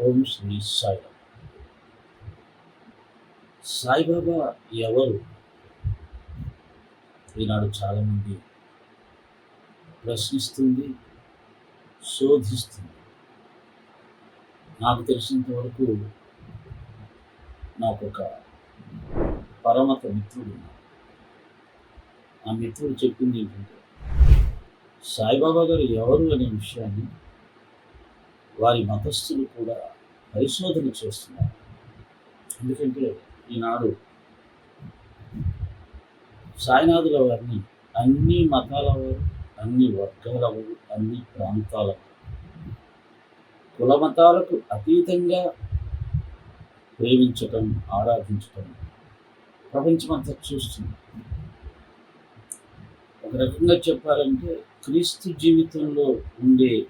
ఓం శ్రీ సాయి. సాయిబాబా ఎవరు? ఈనాడు చాలామంది ప్రశ్నిస్తుంది శోధిస్తుంది. నాకు తెలిసినంత వరకు నాకు ఒక పరమత మిత్రుడు ఆ మిత్రుడు చెప్పింది ఏంటంటే సాయిబాబా గారు ఎవరు అనే విషయాన్ని వారి మతస్థులు కూడా పరిశోధన చేస్తున్నారు. ఎందుకంటే ఈనాడు సాయినాథుల వారిని అన్ని మతాల వారు అన్ని వర్గాల వారు అన్ని ప్రాంతాల కుల మతాలకు అతీతంగా ప్రేమించటం ఆరాధించటం ప్రపంచమంతా చూస్తుంది. ఒక రకంగా చెప్పాలంటే క్రీస్తు జీవితంలో ఉండే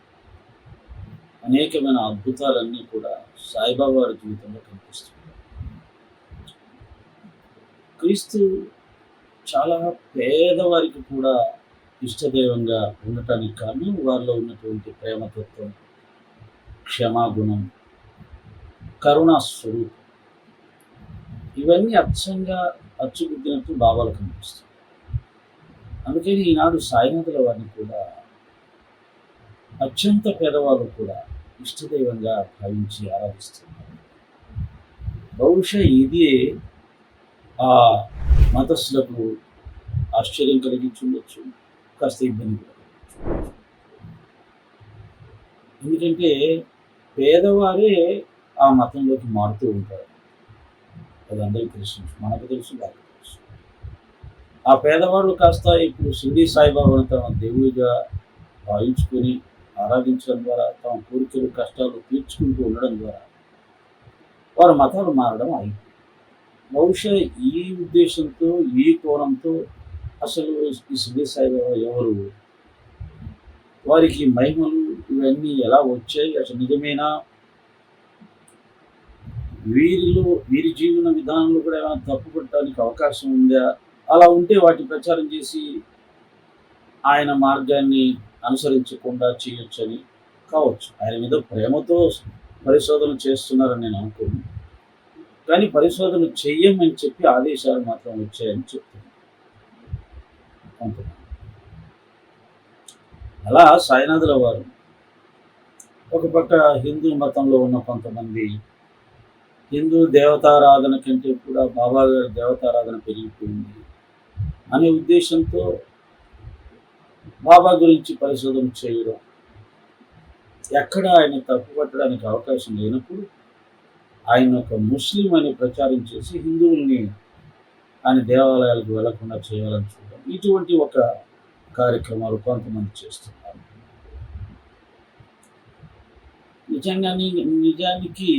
అనేకమైన అద్భుతాలన్నీ కూడా సాయిబాబా వారి జీవితంలో కనిపిస్తున్నాయి. క్రీస్తు చాలా పేదవారికి కూడా ఇష్టదైవంగా ఉండటానికి కారణం వారిలో ఉన్నటువంటి ప్రేమతత్వం క్షమాగుణం కరుణా స్వరూపం ఇవన్నీ అచ్చంగా అచ్చుగుద్దినట్టు బాబాలు కనిపిస్తాయి అందుకని ఈనాడు సాయినాథుల వారిని కూడా అత్యంత పేదవాళ్ళు కూడా ఇష్టదైవంగా భావించి ఆరాధిస్తున్నారు. బహుశా ఇదే ఆ మతస్థులకు ఆశ్చర్యం కలిగించుండొచ్చు కాస్త ఇబ్బంది ఎందుకంటే పేదవారే ఆ మతంలోకి మారుతూ ఉంటారు. అది అందరికీ తెలుసు మనకు తెలుసు వాళ్ళకి తెలుసు. ఆ పేదవాళ్ళు కాస్త ఇప్పుడు షిరిడి సాయిబాబాను తమ దేవుడిగా భావించుకొని ఆరాధించడం ద్వారా తమ కోరికలు కష్టాలు తీర్చుకుంటూ ఉండడం ద్వారా వారి మతాలు మారడం అయింది బహుశా ఈ ఉద్దేశంతో ఈ కోణంతో అసలు ఈ షిరిడి సాయిబాబా ఎవరు? వారికి మహిమలు ఇవన్నీ ఎలా వచ్చాయి? అసలు నిజమేనా? వీరిలో వీరి జీవన విధానంలో కూడా ఏమైనా తప్పు పెట్టడానికి అవకాశం ఉందా? అలా ఉంటే వాటి ప్రచారం చేసి ఆయన మార్గాన్ని అనుసరించకుండా చేయొచ్చని కావచ్చు. ఆయన మీద ప్రేమతో పరిశోధన చేస్తున్నారని నేను అనుకోను. కానీ పరిశోధన చెయ్యమని చెప్పి ఆదేశాలు మాత్రం వచ్చాయని చెప్తున్నాను. కొంతమంది అలా సాయినాథుల వారు ఒక పక్క హిందూ మతంలో ఉన్న కొంతమంది హిందూ దేవతారాధన కంటే కూడా బాబాగారి దేవతారాధన పెరిగిపోయింది అనే ఉద్దేశంతో బాబా గురించి పరిశోధన చేయడం. ఎక్కడ ఆయన తప్పు పట్టడానికి అవకాశం లేనప్పుడు ఆయన ఒక ముస్లిం అని ప్రచారం చేసి హిందువుల్ని ఆయన దేవాలయాలకు వెళ్ళకుండా చేయాలని చూడడం. ఇటువంటి ఒక కార్యక్రమాలు కొంతమంది చేస్తున్నారు. నిజంగా నిజానికి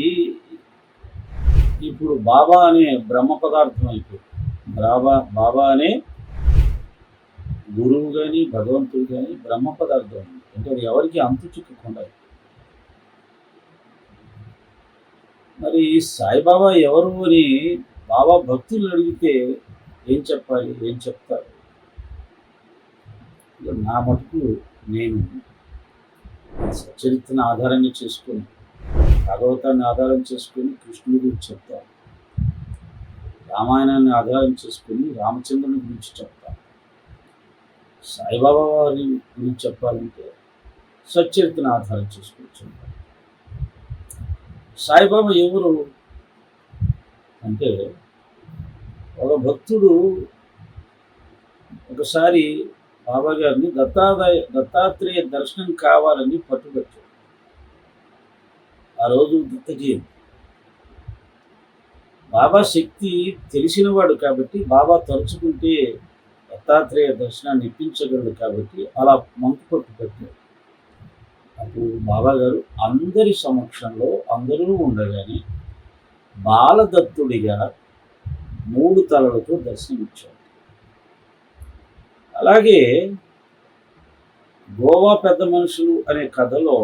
ఇప్పుడు బాబా అనే బ్రహ్మ పదార్థం అయిపోయింది. బాబా బాబా అనే గురువు కానీ భగవంతుడు కానీ బ్రహ్మ పదార్థం అంటే అది ఎవరికి అంతు చిక్కకుండా మరి సాయిబాబా ఎవరు అని బాబా భక్తులు అడిగితే ఏం చెప్పాలి ఏం చెప్తారు? నా మటుకు నేను చరిత్రను ఆధారంగా చేసుకొని భాగవతాన్ని ఆధారం చేసుకొని కృష్ణుడి గురించి చెప్తాను. రామాయణాన్ని ఆధారం చేసుకొని రామచంద్రుని గురించి చెప్తాను. సాయిబాబా వారి గురించి చెప్పాలంటే సచరిత్రను ఆధారం చేసుకోవచ్చు సాయిబాబా ఎవరు అంటే ఒక భక్తుడు ఒకసారి బాబా గారిని దత్తాదాయ దత్తాత్రేయ దర్శనం కావాలని పట్టుబట్టాడు. ఆ రోజు దత్త బాబా శక్తి తెలిసినవాడు కాబట్టి బాబా తలుచుకుంటే దత్తాత్రేయ దర్శనాన్ని ఇప్పించగలడు కాబట్టి అలా మంకు పట్టు పెట్టాడు. అప్పుడు బాబా గారు అందరి సమక్షంలో అందరూ ఉండగానే బాలదత్తుడిగా మూడు తలలతో దర్శనమిచ్చాడు. అలాగే గోవా పెద్ద మనుషులు అనే కథలో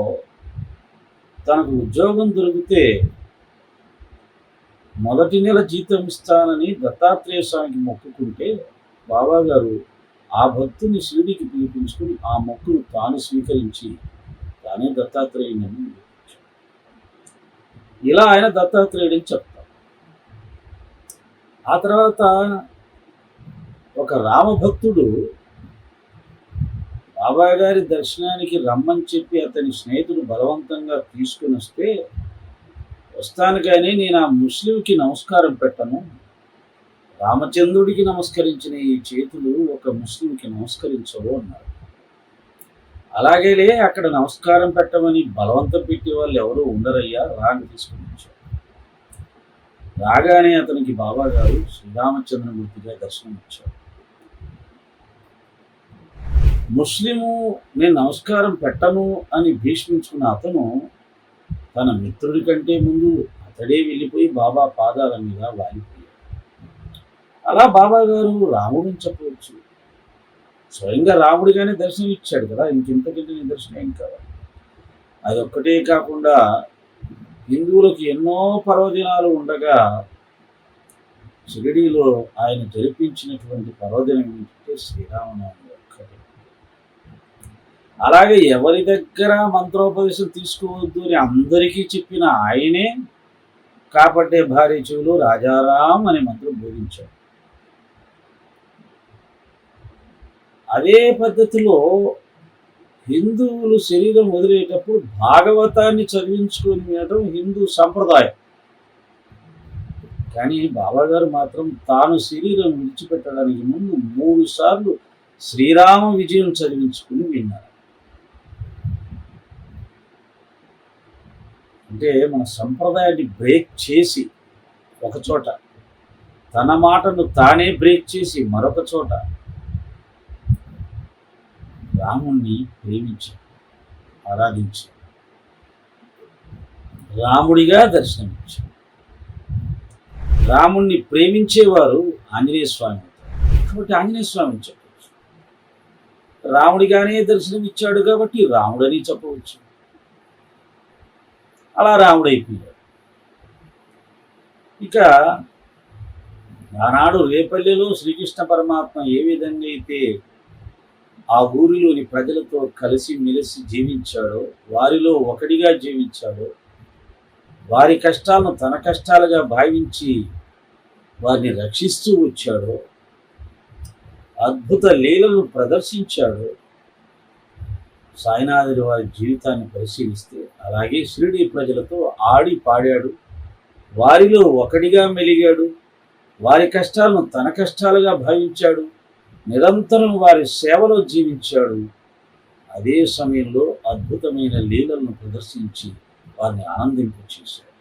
తనకు ఉద్యోగం దొరికితే మొదటి నెల జీతం ఇస్తానని దత్తాత్రేయ స్వామికి మొక్కుకుంటే బాబాగారు ఆ భక్తుని షిరిడికి పిలిపించుకుని ఆ మొక్కును తాను స్వీకరించి తానే దత్తాత్రేయుని ఇలా ఆయన దత్తాత్రేయుడని చెప్తారు. ఆ తర్వాత ఒక రామభక్తుడు బాబాయ్ గారి దర్శనానికి రమ్మని చెప్పి అతని స్నేహితుడు బలవంతంగా తీసుకుని వస్తే వస్తాను కానీ నేను ఆ ముస్లింకి నమస్కారం పెట్టను. రామచంద్రుడికి నమస్కరించిన ఈ చేతులు ఒక ముస్లింకి నమస్కరించవు అన్నారు. అలాగేలే అక్కడ నమస్కారం పెట్టమని బలవంతం పెట్టే వాళ్ళు ఎవరూ ఉండరయ్యా? రాని తీసుకుని వచ్చారు రాగానే అతనికి బాబా గారు శ్రీరామచంద్రమూర్తిగా దర్శనం ఇచ్చారు. ముస్లిము నేను నమస్కారం పెట్టను అని భీష్మించుకున్న అతను తన మిత్రుడి కంటే ముందు అతడే వెళ్ళిపోయి బాబా పాదాల మీద వాలిపోయాడు. అలా బాబా గారు రాముడిని చెప్పవచ్చు. స్వయంగా రాముడిగానే దర్శనం ఇచ్చాడు కదా ఇంకెంతకంటే నిదర్శనం ఏం కావాలి అదొక్కటే కాకుండా హిందువులకు ఎన్నో పర్వదినాలు ఉండగా షిరిడీలో ఆయన జరిపించినటువంటి పర్వదినం ఏంటంటే శ్రీరామనవమి ఒక్కటే. అలాగే ఎవరి దగ్గర మంత్రోపదేశం తీసుకోవద్దు అని అందరికీ చెప్పిన ఆయనే కాపట్టే భార్య చెవులు రాజారాం అనే మంత్రం బోధించాడు. అదే పద్ధతిలో హిందువులు శరీరం వదిలేటప్పుడు భాగవతాన్ని చదివించుకొని వినటం హిందూ సంప్రదాయం. కానీ బాబాగారు మాత్రం తాను శరీరం విడిచిపెట్టడానికి ముందు మూడు సార్లు శ్రీరామ విజయం చదివించుకుని విన్నారు. అంటే మన సంప్రదాయాన్ని బ్రేక్ చేసి ఒక చోట తన మాటను తానే బ్రేక్ చేసి మరొక చోట రాముణ్ణి ప్రేమించాడు ఆరాధించాడు రాముడిగా దర్శనమిచ్చాడు రాముణ్ణి ప్రేమించేవారు ఆంజనేయ స్వామి. కాబట్టి ఆంజనేయ స్వామి చెప్పవచ్చు రాముడిగానే దర్శనం ఇచ్చాడు కాబట్టి రాముడని చెప్పవచ్చు. అలా రాముడైపోయాడు. ఇక ఆనాడు రేపల్లెలో శ్రీకృష్ణ పరమాత్మ ఏ విధంగా అయితే ఆ ఊరిలోని ప్రజలతో కలిసి మెలిసి జీవించాడో వారిలో ఒకటిగా జీవించాడో వారి కష్టాలను తన కష్టాలుగా భావించి వారిని రక్షిస్తూ వచ్చాడో అద్భుత లీలను ప్రదర్శించాడు సాయినాథుడి వారి జీవితాన్ని పరిశీలిస్తే అలాగే షిరిడి ప్రజలతో ఆడి పాడాడు వారిలో ఒకటిగా మెలిగాడు వారి కష్టాలను తన కష్టాలుగా భావించాడు నిరంతరం వారి సేవలో జీవించాడు. అదే సమయంలో అద్భుతమైన లీలలను ప్రదర్శించి వారిని ఆనందింపచేశాడు.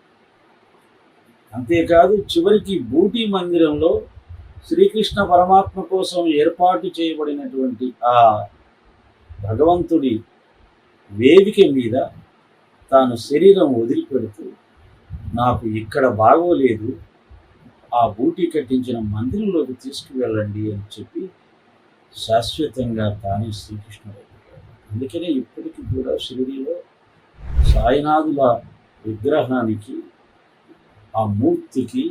అంతేకాదు చివరికి బూటీ మందిరంలో శ్రీకృష్ణ పరమాత్మ కోసం ఏర్పాటు చేయబడినటువంటి ఆ భగవంతుడి వేదిక మీద తాను శరీరం వదిలిపెడుతూ నాకు ఇక్కడ బాగోలేదు. ఆ బూటీ కట్టించిన మందిరంలోకి తీసుకువెళ్ళండి అని చెప్పి శాశ్వతంగా తానే శ్రీకృష్ణుడు అందుకనే ఇప్పటికీ కూడా షిరిడిలో సాయినాథుల విగ్రహానికి ఆ మూర్తికి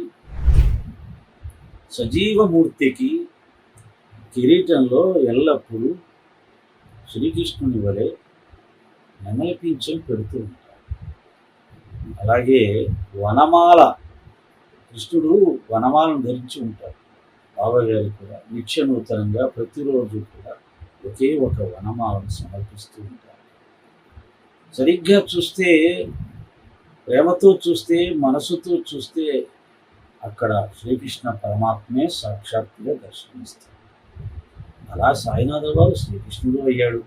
సజీవ మూర్తికి కిరీటంలో ఎల్లప్పుడూ శ్రీకృష్ణుని వలె నెమలిపించం పెడుతూ ఉంటారు. అలాగే వనమాల కృష్ణుడు వనమాలను ధరించి ఉంటాడు. బాబాయ్ కూడా. నిత్య నూతనంగా ప్రతిరోజు కూడా ఒకే ఒక వనమాలను సమర్పిస్తూ ఉంటారు. సరిగ్గా చూస్తే ప్రేమతో చూస్తే మనసుతో చూస్తే అక్కడ శ్రీకృష్ణ పరమాత్మే సాక్షాత్తుగా దర్శనమిస్తారు. అలా సాయినాథ వారు శ్రీకృష్ణుడు అయ్యాడు.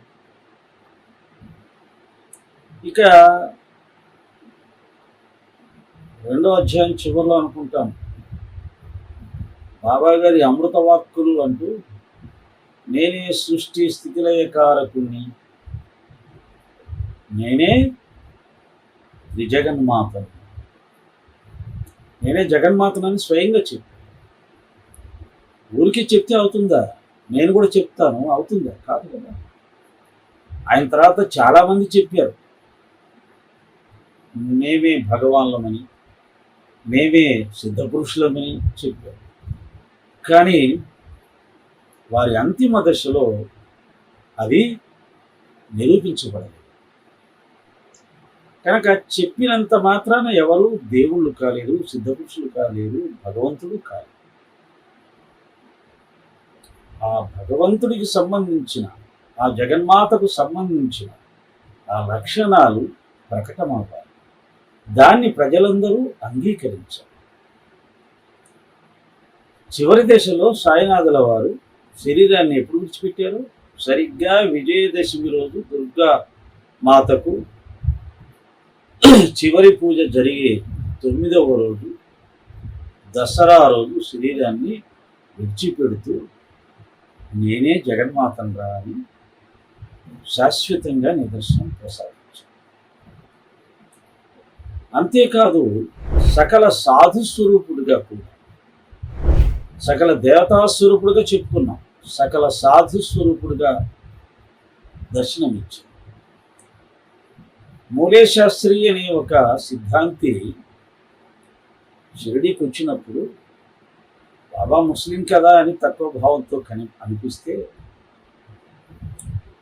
ఇక రెండో అధ్యాయం చివరిలో అనుకుంటాం. బాబా గారి అమృత వాక్కులు అంటూ నేనే సృష్టి స్థితిలయకారకుణ్ణి. నేనే జగన్మాతను. నేనే జగన్మాతనని స్వయంగా చెప్పాను ఊరికి చెప్తే అవుతుందా? నేను కూడా చెప్తాను. అవుతుందా? కాదు కదా. ఆయన తర్వాత చాలామంది చెప్పారు. మేమే భగవాన్లమని మేమే సిద్ధపురుషులమని చెప్పారు. కానీ వారి అంతిమ దశలో అది నిరూపించబడలేదు. కనుక చెప్పినంత మాత్రాన ఎవరు దేవుళ్ళు కాలేరు సిద్ధపురుషులు కాలేరు భగవంతుడు కాలేరు ఆ భగవంతుడికి సంబంధించిన ఆ జగన్మాతకు సంబంధించిన ఆ లక్షణాలు ప్రకటమవుతాయి దాన్ని ప్రజలందరూ అంగీకరించారు చివరి దశలో సాయినాథుల వారు శరీరాన్ని ఎప్పుడు విడిచిపెట్టారు? సరిగ్గా విజయదశమి రోజు దుర్గా మాతకు చివరి పూజ జరిగే తొమ్మిదవ రోజు దసరా రోజు శరీరాన్ని విడిచిపెడుతూ నేనే జగన్మాతను రా అని శాశ్వతంగా నిదర్శనం ప్రసాదించాను. అంతేకాదు సకల సాధు స్వరూపుడిగా కూడా సకల దేవతా స్వరూపుడుగా చెప్పుకున్నాం. సకల సాధు స్వరూపుడుగా దర్శనమిచ్చాం. మూలేశాస్త్రి అనే ఒక సిద్ధాంతి షిరిడీకి వచ్చినప్పుడు బాబా ముస్లిం కదా అని తక్కువ భావంతో కని అనిపిస్తే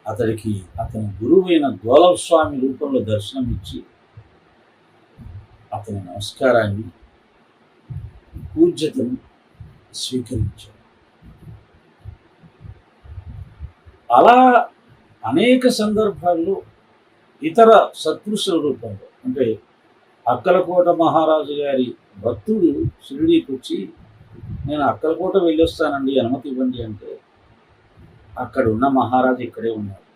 అతడికి అతని గురువైన గోలవ స్వామి రూపంలో దర్శనమిచ్చి అతని నమస్కారాన్ని పూజ్యతను స్వీకరించాడు అలా అనేక సందర్భాల్లో ఇతర సత్పురుషుల రూపంలో అంటే అక్కలకోట మహారాజు గారి భక్తుడు షిరిడీకి వచ్చి నేను అక్కలకోట వెళ్ళొస్తానండి అనుమతి ఇవ్వండి అంటే అక్కడ ఉన్న మహారాజు ఇక్కడే ఉన్నాడు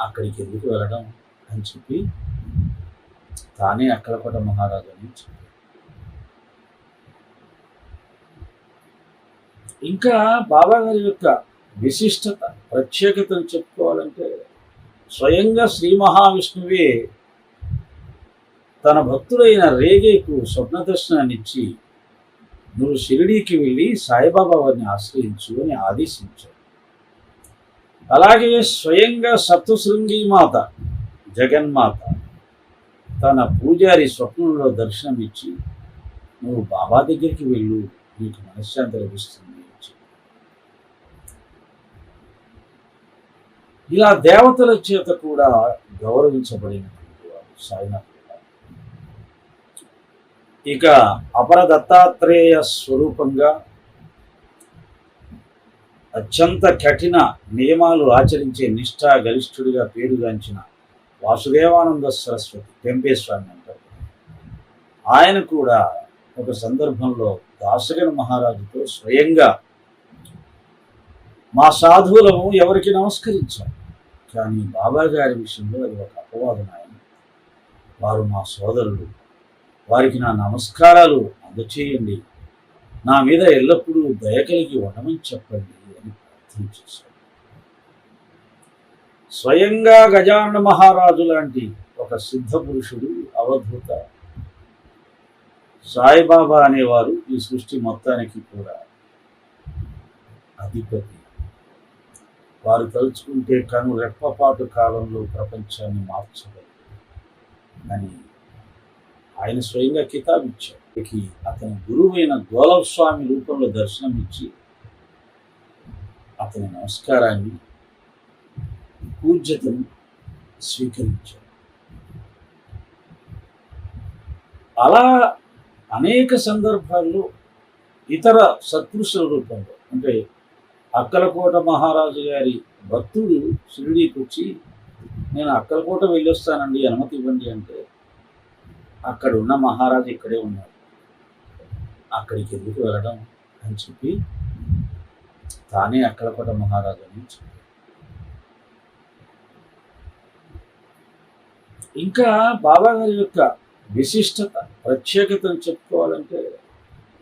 అక్కడికి ఎందుకు వెళ్ళడం అని చెప్పి తానే అక్కలకోట మహారాజు అని చెప్పి ఇంకా బాబా గారి యొక్క విశిష్టత ప్రత్యేకతను చెప్పుకోవాలంటే స్వయంగా శ్రీ మహావిష్ణువే తన భక్తుడైన రేగేకు స్వప్న దర్శనాన్నిచ్చి నువ్వు షిరిడీకి వెళ్ళి సాయిబాబా వారిని ఆశ్రయించు అని ఆదేశించాడు. అలాగే స్వయంగా సప్తశృంగి మాత జగన్మాత తన పూజారి స్వప్నంలో దర్శనమిచ్చి నువ్వు బాబా దగ్గరికి వెళ్ళు నీకు మనశ్శాంతి లభిస్తుంది అని చెప్పి. ఇలా దేవతల చేత కూడా గౌరవించబడినటువంటి వారు సాయినాథ్ ఇక అపర దత్తాత్రేయ స్వరూపంగా అత్యంత కఠిన నియమాలు ఆచరించే నిష్ఠా గరిష్ఠుడిగా పేరుగాంచిన వాసుదేవానంద సరస్వతి టెంపేస్వామి అంటారు. ఆయన కూడా ఒక సందర్భంలో దాసగన మహారాజుతో స్వయంగా మా సాధువులము ఎవరికి నమస్కరించాం కానీ బాబా గారి విషయంలో అది ఒక అపవాదం ఆయన. వారు మా సోదరులు. వారికి నా నమస్కారాలు అందచేయండి. నా మీద ఎల్లప్పుడూ దయ కలిగి ఉండమని చెప్పండి అని ప్రార్థన చేశాడు స్వయంగా గజానన మహారాజు లాంటి ఒక సిద్ధ పురుషుడు అవధూత సాయిబాబా అనేవారు ఈ సృష్టి మొత్తానికి కూడా అధిపతి. వారు తలుచుకుంటే కను రెప్పపాటు కాలంలో ప్రపంచాన్ని మార్చగలరు. అని ఆయన స్వయంగా కితాబ్ ఇచ్చాడు అతని గురువైన గోలవ స్వామి రూపంలో దర్శనమిచ్చి అతని నమస్కారాన్ని పూజ్యతను స్వీకరించాడు అలా అనేక సందర్భాల్లో ఇతర సత్పురుషుల రూపంలో అంటే అక్కలకోట మహారాజు గారి భక్తుడు షిరిడీకి వచ్చి నేను అక్కలకోట వెళ్ళొస్తానండి అనుమతి ఇవ్వండి అంటే అక్కడ ఉన్న మహారాజు ఇక్కడే ఉన్నాడు. అక్కడికి ఎందుకు వెళ్ళడం? అని చెప్పి తానే అక్కలకోట మహారాజు అని చెప్పాడు. ఇంకా బాబా గారి యొక్క విశిష్టత ప్రత్యేకతను చెప్పుకోవాలంటే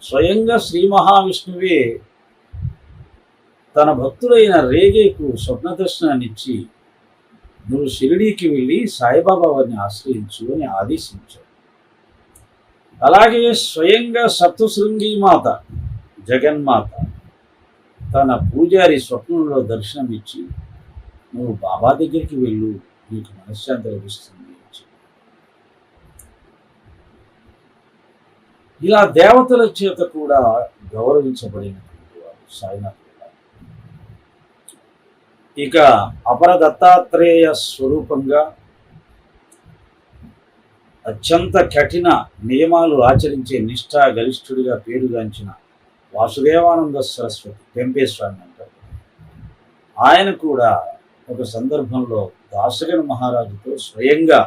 స్వయంగా శ్రీ మహావిష్ణువే తన భక్తుడైన రేగేకు స్వప్న దర్శనాన్నిచ్చి నువ్వు షిరిడీకి వెళ్ళి సాయిబాబా వారిని ఆశ్రయించు అని ఆదేశించాడు. అలాగే స్వయంగా సప్తశృంగి మాత జగన్మాత తన పూజారి స్వప్నంలో దర్శనమిచ్చి నువ్వు బాబా దగ్గరికి వెళ్ళు నీకు మనశ్శాంతి లభిస్తుంది ఇలా దేవతల చేత కూడా గౌరవించబడినటువంటి వారు సాయినాథ్ ఇక అపర దత్తాత్రేయ స్వరూపంగా అత్యంత కఠిన నియమాలు ఆచరించే నిష్ఠా గరిష్ఠుడిగా పేరుగాంచిన వాసుదేవానంద సరస్వతి పెంపేశ్వరాన్ని అంటారు. ఆయన కూడా ఒక సందర్భంలో దాసగన్ మహారాజుతో స్వయంగా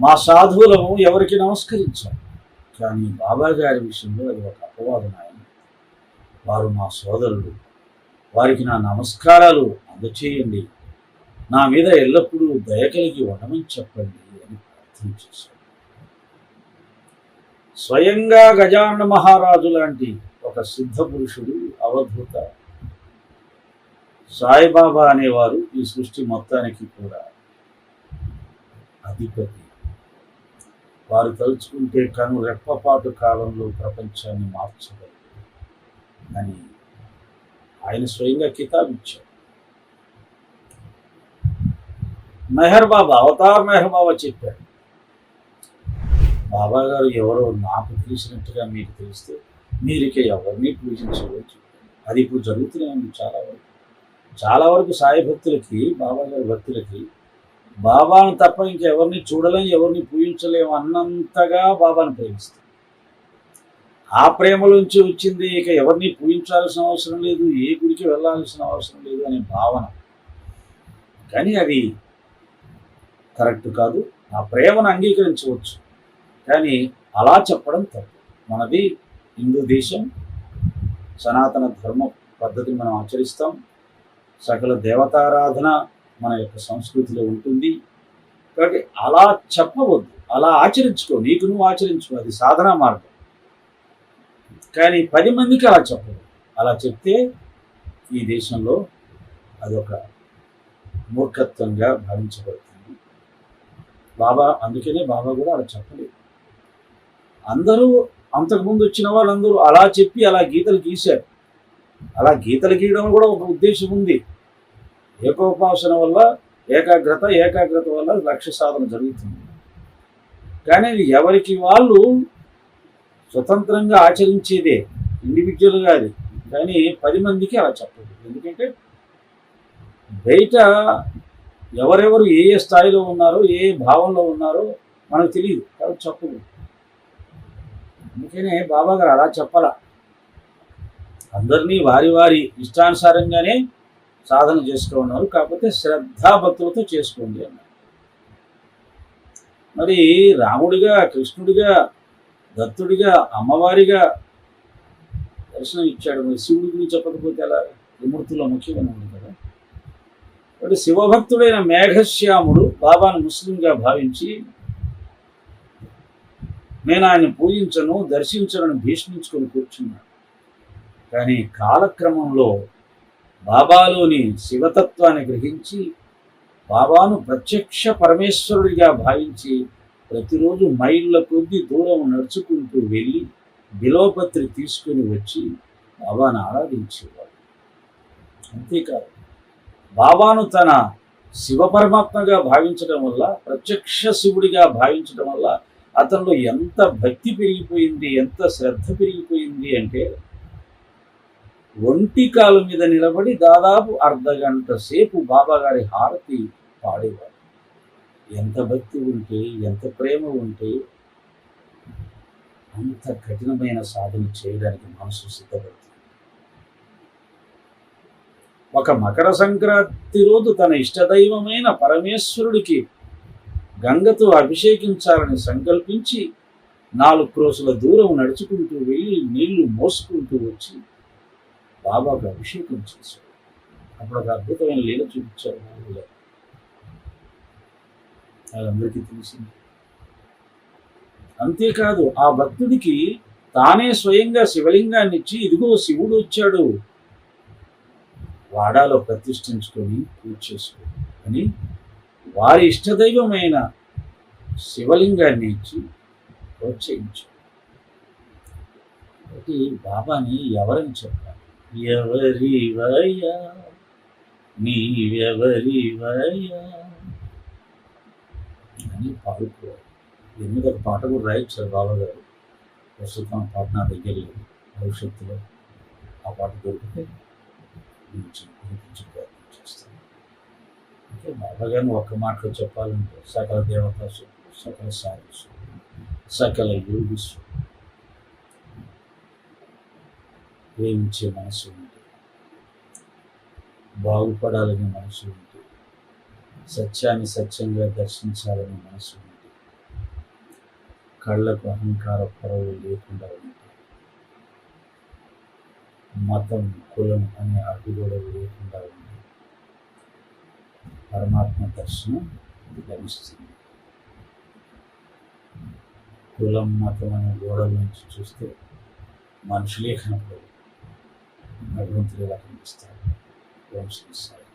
మా సాధువులము ఎవరికి నమస్కరించాం? కానీ బాబా గారి విషయంలో అది ఒక అపవాదం ఆయన. వారు మా సోదరుడు వారికి నా నమస్కారాలు అందచేయండి. నా మీద ఎల్లప్పుడూ దయ కలిగి ఉండమని చెప్పండి అని ప్రార్థన చేశాడు. స్వయంగా గజానన మహారాజు లాంటి ఒక సిద్ధ పురుషుడు అవధూత సాయిబాబా అనేవారు ఈ సృష్టి మొత్తానికి కూడా అధిపతి. వారు తలుచుకుంటే కను రెప్పపాటు కాలంలో ప్రపంచాన్ని మార్చగలరు. అని ఆయన స్వయంగా కితాబ్ ఇచ్చారు మెహర్ బాబా అవతార్ మెహర్ బాబా చెప్పాడు. బాబా గారు ఎవరో నాకు తెలిసినట్టుగా మీకు తెలిస్తే మీరికే ఎవరిని పూజించవచ్చు అది ఇప్పుడు జరుగుతూనే ఉంది చాలా వరకు. చాలా వరకు సాయి భక్తులకి బాబా గారి భక్తులకి బాబాను తప్ప ఇంకెవరిని చూడలేం ఎవరిని పూజించలేము అన్నంతగా బాబాను ప్రేమిస్తారు ఆ ప్రేమలోంచి వచ్చింది ఇక ఎవరిని పూజించాల్సిన అవసరం లేదు ఏ గుడికి వెళ్ళాల్సిన అవసరం లేదు అనే భావన. కానీ అది కరెక్ట్ కాదు. ఆ ప్రేమను అంగీకరించవచ్చు. కానీ అలా చెప్పడం తప్పు. మనది హిందూ దేశం సనాతన ధర్మ పద్ధతిని మనం ఆచరిస్తాం. సకల దేవతారాధన మన యొక్క సంస్కృతిలో ఉంటుంది. కాబట్టి అలా చెప్పవద్దు. అలా ఆచరించుకో. నీకు నువ్వు ఆచరించుకో. అది సాధనా మార్గం. కానీ పది మందికి అలా చెప్పదు అలా చెప్తే ఈ దేశంలో అదొక మూర్ఖత్వంగా భావించబడుతుంది. బాబా అందుకనే బాబా కూడా అలా చెప్పలేదు. అందరూ అంతకుముందు వచ్చిన వాళ్ళందరూ అలా చెప్పి అలా గీతలు గీశారు. అలా గీతలు గీయడం కూడా ఒక ఉద్దేశం ఉంది. ఏకోపాసన వల్ల ఏకాగ్రత ఏకాగ్రత వల్ల లక్ష్య సాధన జరుగుతుంది. కానీ ఎవరికి వాళ్ళు స్వతంత్రంగా ఆచరించేదే ఇండివిజువల్గా అది. కానీ పది మందికి అలా చెప్పదు ఎందుకంటే బయట ఎవరెవరు ఏ ఏ స్థాయిలో ఉన్నారో ఏ ఏ భావంలో ఉన్నారో మనకు తెలియదు. కాబట్టి చెప్పదు అందుకనే బాబా గారు అలా చెప్పాల? అందరినీ వారి వారి ఇష్టానుసారంగానే సాధన చేసుకున్నారు. కాకపోతే శ్రద్ధాభక్తులతో చేసుకోండి అన్నారు. మరి రాముడిగా కృష్ణుడిగా దత్తుడిగా అమ్మవారిగా దర్శనం ఇచ్చాడు. మరి శివుడి గురించి చెప్పకపోతే అలా విమూర్తిలో ముఖ్యమైన ఉంది కదా. కాబట్టి శివభక్తుడైన మేఘశ్యాముడు బాబాను ముస్లింగా భావించి నేను ఆయన పూజించను దర్శించను భీష్మించుకొని కూర్చున్నాను కానీ కాలక్రమంలో బాబాలోని శివతత్వాన్ని గ్రహించి బాబాను ప్రత్యక్ష పరమేశ్వరుడిగా భావించి ప్రతిరోజు మైళ్ళ కొద్ది దూరం నడుచుకుంటూ వెళ్ళి బిలోపత్రి తీసుకుని వచ్చి బాబాను ఆరాధించేవాడు. అంతేకాదు బాబాను తన శివ పరమాత్మగా భావించడం వల్ల ప్రత్యక్ష శివుడిగా భావించడం వల్ల అతనిలో ఎంత భక్తి పెరిగిపోయింది ఎంత శ్రద్ధ పెరిగిపోయింది అంటే ఒంటి కాలు మీద నిలబడి దాదాపు అర్ధ గంట సేపు బాబా గారి హారతి పాడేవాడు. ఎంత భక్తి ఉంటే ఎంత ప్రేమ ఉంటే అంత కఠినమైన సాధన చేయడానికి మనసు సిద్ధపడుతుంది. ఒక మకర సంక్రాంతి రోజు తన ఇష్టదైవమైన పరమేశ్వరుడికి గంగతో అభిషేకించాలని సంకల్పించి నాలుగు క్రోసుల దూరం నడుచుకుంటూ వెళ్ళి నీళ్ళు మోసుకుంటూ వచ్చి బాబాకు అభిషేకం చేశాడు. అప్పుడు ఒక అద్భుతమైన లీల చూపించారు. వాళ్ళందరికీ తెలిసింది. అంతేకాదు ఆ భక్తుడికి తానే స్వయంగా శివలింగాన్ని ఇచ్చి ఇదిగో శివుడు వచ్చాడు. వాడాలో ప్రతిష్ఠించుకొని పూజ చేసుకో అని వారి ఇష్టదైవమైన శివలింగాన్ని ఇచ్చి ప్రోత్సహించు. కాబట్టి బాబాని ఎవరని చెప్పాలి? ఎవరివయ్యా? నీవెవరివయ్యా? అని పాడుకోవాలి దీని మీద ఒక పాట కూడా రాయించారు బాబా గారు. ప్రస్తుతం ఆ పాట నా దగ్గర లేదు. భవిష్యత్తులో ఆ పాట దొరికితే ప్రయత్నం చేస్తాను. అంటే బాబాగారిని ఒక్క మాటలో చెప్పాలంటే సకల దేవత సకల సాధుసు సకల యోగిసు ప్రేమించే మనసు ఉంది. బాగుపడాలనే మనసు ఉంది. సత్యాన్ని సత్యంగా దర్శించాలని మనసు ఉంది. కళ్ళకు అహంకార పొరవు లేకుండా ఉంటే మతం కులం అనే అడ్డుగోడలు లేకుండా ఉంది. పరమాత్మ దర్శనం లభిస్తుంది. కులం మతం అనే గోడల నుంచి చూస్తే మనుషులే కనపడదు భగవంతుడు ఎలా కనిపిస్తారు ఓం శ్రీ సాయి.